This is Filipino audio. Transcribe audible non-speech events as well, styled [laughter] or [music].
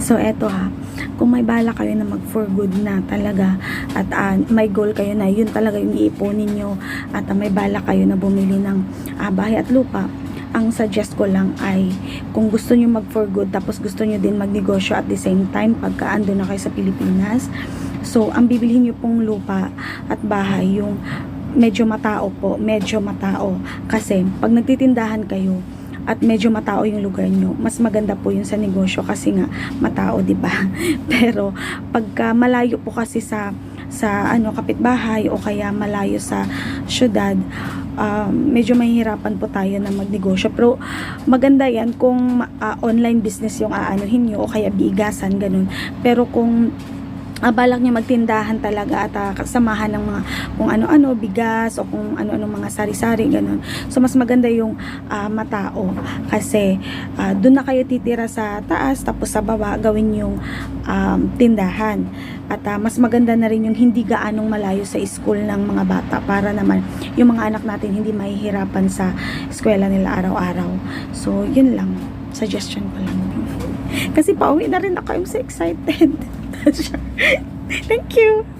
So, eto ha, kung may bala kayo na mag for good na talaga at ah, may goal kayo na yun talaga yung iipunin nyo at ah, may bala kayo na bumili ng ah, bahay at lupa, ang suggest ko lang ay kung gusto nyo mag for good tapos gusto nyo din magnegosyo at the same time pagka ando na kayo sa Pilipinas. So ang bibilihin nyo pong lupa at bahay yung medyo matao po medyo matao. Kasi pag nagtitindahan kayo at medyo matao yung lugar nyo, mas maganda po yun sa negosyo kasi nga matao, 'di ba? [laughs] Pero pagka malayo po kasi sa sa ano kapitbahay o kaya malayo sa syudad, um, medyo mahihirapan po tayo na magnegosyo. Pero maganda yan kung ah, online business yung aanuhin nyo o kaya bigasan, ganun. Pero kung ah, balak nyo magtindahan talaga at ah, kasamahan ng mga kung ano-ano, bigas o kung ano-ano mga sari-sari, ganun. So, mas maganda yung ah, matao kasi ah, doon na kayo titira sa taas tapos sa baba gawin yung um, tindahan. At ah, mas maganda na rin yung hindi gaanong malayo sa school ng mga bata para naman yung mga anak natin hindi mahihirapan sa eskwela nila araw-araw. So, yun lang. Suggestion ko lang. Kasi pauwi na rin ako. I'm so excited. [laughs] Thank you.